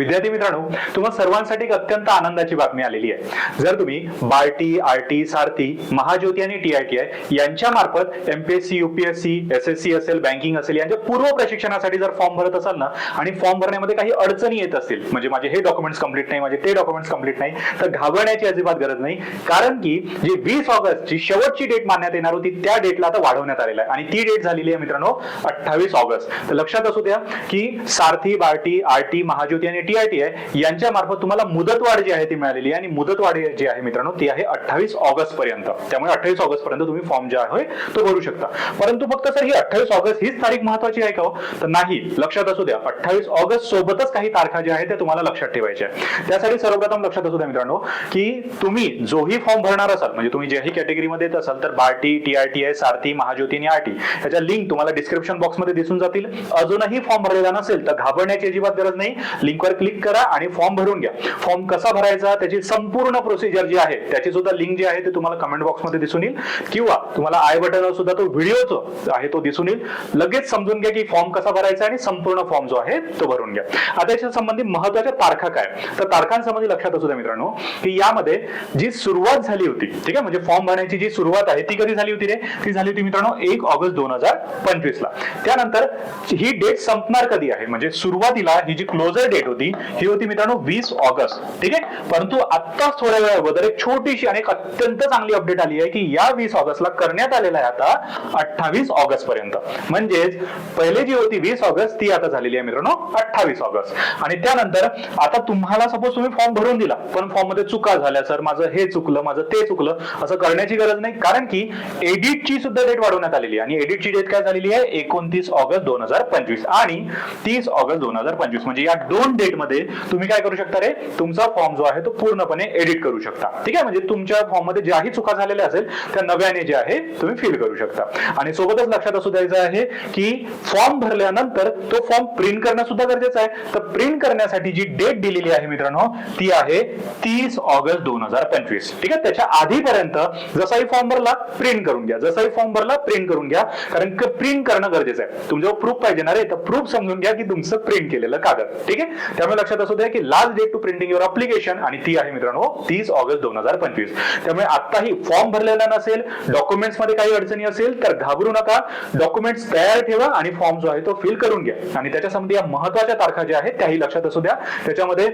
विद्यार्थी मित्रांनो तुम्हा सर्वांसाठी एक अत्यंत आनंदाची बातमी आलेली आहे. जर तुम्ही बार्टी आरटी सारथी महाज्योती आणि टीआयटीआय यांच्या मार्फत MPSC UPSC S S C असेल बँकिंग असेल यांच्या पूर्व प्रशिक्षणासाठी जर फॉर्म भरत असाल ना आणि फॉर्म भरण्यामध्ये काही अडचणी येत असतील म्हणजे माझे हे डॉक्युमेंट्स कंप्लीट नाही माझे ते डॉक्युमेंट्स कंप्लीट नाही तर घाबरण्याची अजिबात गरज नाही. कारण की जी वीस ऑगस्ट ची शेवटची डेट मानण्यात येणार होती त्या डेटला आता वाढवण्यात आलेला आहे. आणि ती डेट झालेली आहे मित्रांनो अठ्ठावीस ऑगस्ट. तर लक्षात असू द्या की सारथी बार्टी आरटी महाज्योती आणि टीआयटीआय यांच्या मार्फत तुम्हाला मुदतवाढ जी आहे ती मिळालेली आहे आणि मुदतवाढ जी आहे मित्रांनो ती आहे अठ्ठावीस ऑगस्ट पर्यंत. त्यामुळे अठ्ठावीस ऑगस्ट पर्यंत तुम्ही फॉर्म जे आहे तो भरू शकता. परंतु फक्त सर ही अठ्ठावीस ऑगस्ट हीच तारीख महत्वाची आहे का हो? तर नाही लक्षात असू द्या अठ्ठावीस ऑगस्ट सोबतच काही तारखा ज्या आहेत त्या तुम्हाला लक्षात ठेवायच्या त्यासाठी सर्वप्रथम लक्षात असू द्या मित्रांनो की तुम्ही जोही फॉर्म भरणार असाल म्हणजे तुम्ही ज्याही कॅटेगरीमध्ये येत असाल तर बार्टी टीआरटी टीआरटीआय सारथी महाज्योती आणि आरटी याच्या लिंक तुम्हाला डिस्क्रिप्शन बॉक्समध्ये दिसून जातील. अजूनही फॉर्म भरलेला नसेल तर घाबरण्याची अजिबात गरज नाही. लिंकवर क्लिक करा आणि फॉर्म भरून घ्या. फॉर्म कसा भरायचा त्याची संपूर्ण प्रोसिजर जी आहे त्याची सुद्धा लिंक जी आहे ते तुम्हाला कमेंट बॉक्समध्ये दिसून येईल. किंवा तुम्हाला आय बटनवर सुद्धा तो व्हिडिओ आहे तो दिसून येईल. लगेच समजून घ्या की फॉर्म कसा भरायचा आणि संपूर्ण फॉर्म जो आहे तो भरून घ्या. आता याच्या संबंधी महत्त्वाच्या तारखा काय तर तारखांसंबंधी लक्षात असू द्या मित्रांनो की यामध्ये जी सुरुवात झाली होती ठीक आहे? म्हणजे फॉर्म भरण्याची जी सुरुवात आहे ती कधी झाली होती रे? ती झाली होती मित्रांनो एक ऑगस्ट दोन हजार पंचवीस ला त्यानंतर ही डेट संपणार कधी आहे? म्हणजे सुरुवातीला ही जी क्लोजर डेट होती ही होती मित्रांनो वीस ऑगस्ट ठीक आहे? परंतु आत्ताच थोड्या वेळा अगोदर एक छोटीशी आणि एक अत्यंत चांगली अपडेट आली आहे की या वीस ऑगस्टला करण्यात आलेला आहे आता अठ्ठावीस ऑगस्ट पर्यंत. म्हणजेच पहिले जी होती वीस ऑगस्ट ती आता झालेली आहे मित्रांनो अठ्ठावीस ऑगस्ट. आणि त्यानंतर आता तुम्हाला सपोज तुम्ही फॉर्म भरून दिला पण फॉर्ममध्ये चुका झाल्या सर माझं हे चुकलं माझं ते चुकलं असं करण्याची गरज नाही. कारण की एडिटची सुद्धा डेट वाढवण्यात आलेली आहे. आणि एडिटची डेट काय झालेली आहे? एकोणतीस ऑगस्ट दोन हजार पंचवीस. आणि तीस ऑगस्ट दोन हजार पंचवीस. म्हणजे या दोन डेट मध्ये तुम्ही काय करू शकता रे? तुमचा फॉर्म जो आहे तो पूर्णपणे एडिट करू शकता. ठीक आहे? म्हणजे तुमच्या फॉर्ममध्ये ज्याही चुका झालेल्या असेल त्या नव्याने जे आहे तुम्ही फिल करू शकता. आणि सोबतच लक्षात असू द्यायचं आहे की फॉर्म भरल्यानंतर तो फॉर्म प्रिंट करणं सुद्धा गरजेचं आहे. तर प्रिंट करण्यासाठी जी डेट दिलेली आहे मित्रांनो ती आहे तीस ऑगस्ट दोन हजार पंचवीस. ठीक आहे? त्याच्या आधीपर्यंत जसाही फॉर्म भरला प्रिंट करून घ्या. जसाही फॉर्म भरला प्रिंट करून घ्या. कारण प्रिंट करणं गरजेचं आहे. तुमच्यावर प्रूफ पाहिजे ना रे? तर प्रूफ समजून घ्या की तुमचं प्रिंट केलेलं कागद. ठीक आहे? त्यामुळे लक्षात असू द्या की last date to printing your application आणि ती आहे मित्रांनो तीस ऑगस्ट दोन हजार पंचवीस. त्यामुळे आताही फॉर्म भरलेला नसेल डॉक्युमेंट्समध्ये काही अडचणी असेल तर घाबरू नका. डॉक्युमेंट्स तयार ठेवा आणि फॉर्म जो आहे तो फिल करून घ्या. आणि त्याच्या संबंधी या महत्त्वाच्या तारखा ज्या आहेत त्याही लक्षात असू द्या. त्याच्यामध्ये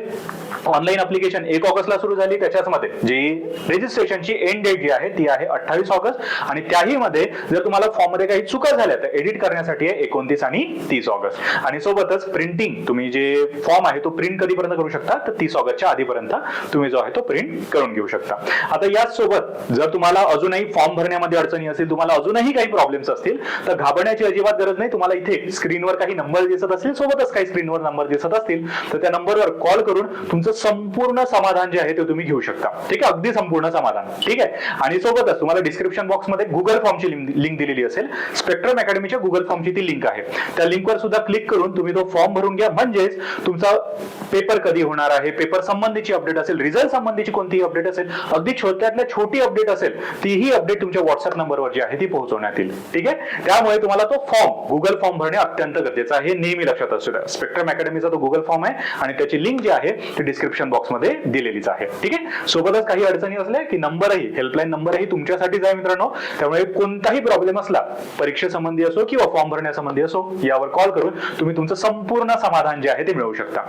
ऑनलाईन अप्लिकेशन एक ऑगस्टला सुरू झाली. त्याच्याच मध्ये जी रजिस्ट्रेशनची एंड डेट जी आहे ती आहे अठ्ठावीस ऑगस्ट. आणि त्याही मध्ये जर तुम्हाला फॉर्ममध्ये काही चुका झाल्या तर एडिट करण्यासाठी आहे एकोणतीस आणि तीस ऑगस्ट. आणि सोबतच प्रिंटिंग तुम्ही जे फॉर्म आहे तो प्रिंट कधीपर्यंत करू शकता? तर तीस ऑगस्टच्या आधीपर्यंत तुम्ही जो आहे तो प्रिंट करून घेऊ शकता. आता याच सोबत जर तुम्हाला अजूनही फॉर्म भरण्यामध्ये अडचणी असेल तुम्हाला अजूनही काही प्रॉब्लेम्स असतील तर घाबरण्याची अजिबात गरज नाही. तुम्हाला इथे स्क्रीनवर काही नंबर दिसत असतील सोबतच काही स्क्रीनवर नंबर दिसत असतील तर त्या नंबरवर कॉल करून तुमचं संपूर्ण समाधान जे आहे ते तुम्ही घेऊ शकता. ठीक आहे? अगदी संपूर्ण समाधान. ठीक आहे? आणि सोबतच तुम्हाला डिस्क्रिप्शन बॉक्समध्ये गुगल फॉर्मची लिंक दिलेली असेल. स्पेक्ट्रम अकॅडमीच्या गुगल फॉर्मची ती लिंक आहे. त्या लिंकवर सुद्धा क्लिक करून तुम्ही तो फॉर्म भरून घ्या. म्हणजेच तुमचा up पेपर कधी होणार आहे? पेपर संबंधीची अपडेट असेल रिझल्ट संबंधीची कोणतीही अपडेट असेल अगदी छोट्यातल्या छोटी अपडेट असेल तीही अपडेट तुमच्या व्हॉट्सअप नंबरवर जी आहे ती पोहोचवण्यात येईल. ठीक आहे? त्यामुळे तुम्हाला तो फॉर्म गुगल फॉर्म भरणे अत्यंत गरजेचं आहे. नेहमी लक्षात असू द्या. स्पेक्ट्रम अकॅडमीचा तो गुगल फॉर्म आहे आणि त्याची लिंक जी आहे ती डिस्क्रिप्शन बॉक्समध्ये दिलेलीच आहे. ठीक आहे? सोबतच काही अडचणी असल्या की नंबरही हेल्पलाईन नंबरही तुमच्यासाठीच आहे मित्रांनो. त्यामुळे कोणताही प्रॉब्लेम असला परीक्षेसंबंधी असो किंवा फॉर्म भरण्यासंबंधी असो यावर कॉल करून तुम्ही तुमचं संपूर्ण समाधान जे आहे ते मिळवू शकता.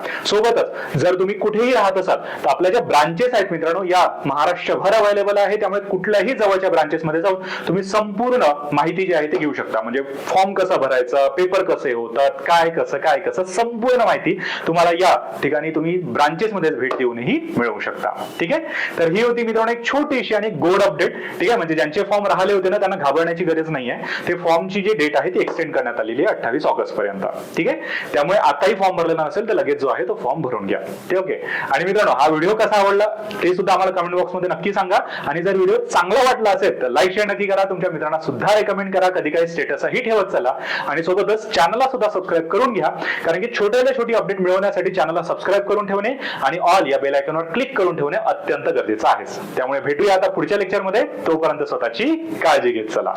सोबतच जर तुम्ही कुठेही राहत असाल तर आपल्या ज्या ब्रांचेस आहेत मित्रांनो या महाराष्ट्रभर अवेलेबल आहे त्यामुळे कुठल्याही जवळच्या ब्रांचेस मध्ये जाऊन तुम्ही संपूर्ण माहिती जी आहे ती घेऊ शकता. म्हणजे फॉर्म कसा भरायचा पेपर कसे होतात काय कसं काय कसं संपूर्ण माहिती तुम्हाला या ठिकाणी तुम्ही ब्रांचेस मध्ये भेट देऊनही मिळवू शकता. ठीक आहे? तर ही होती मित्रांनो एक छोटीशी आणि गोड अपडेट ठीक आहे? म्हणजे ज्यांचे फॉर्म राहिले होते ना त्यांना घाबरण्याची गरज नाही आहे ते फॉर्मची जी डेट आहे ती एक्सटेंड करण्यात आलेली आहे अठ्ठावीस ऑगस्ट पर्यंत. ठीक आहे? त्यामुळे आताही फॉर्म भरलेला नसेल तर लगेच जो आहे तो फॉर्म भरून घ्या. ते ओके. आणि मित्रांनो हा व्हिडिओ कसा आवडला ते सुद्धा आम्हाला कमेंट बॉक्समध्ये नक्की सांगा. आणि जर व्हिडिओ चांगला वाटला असेल तर लाईक शेअर नक्की करा. तुमच्या मित्रांना सुद्धा रेकमेंड करा. कधी काही स्टेटसही ठेवत चला. आणि सोबतच चॅनलला सुद्धा सबस्क्राईब करून घ्या. कारण की छोट्याला छोटी अपडेट मिळवण्यासाठी चॅनलला सबस्क्राईब करून ठेवणे आणि ऑल या बेल आयकॉनवर क्लिक करून ठेवणे अत्यंत गरजेचं आहे. त्यामुळे भेटूया आता पुढच्या लेक्चरमध्ये तोपर्यंत स्वतःची काळजी घेत चला.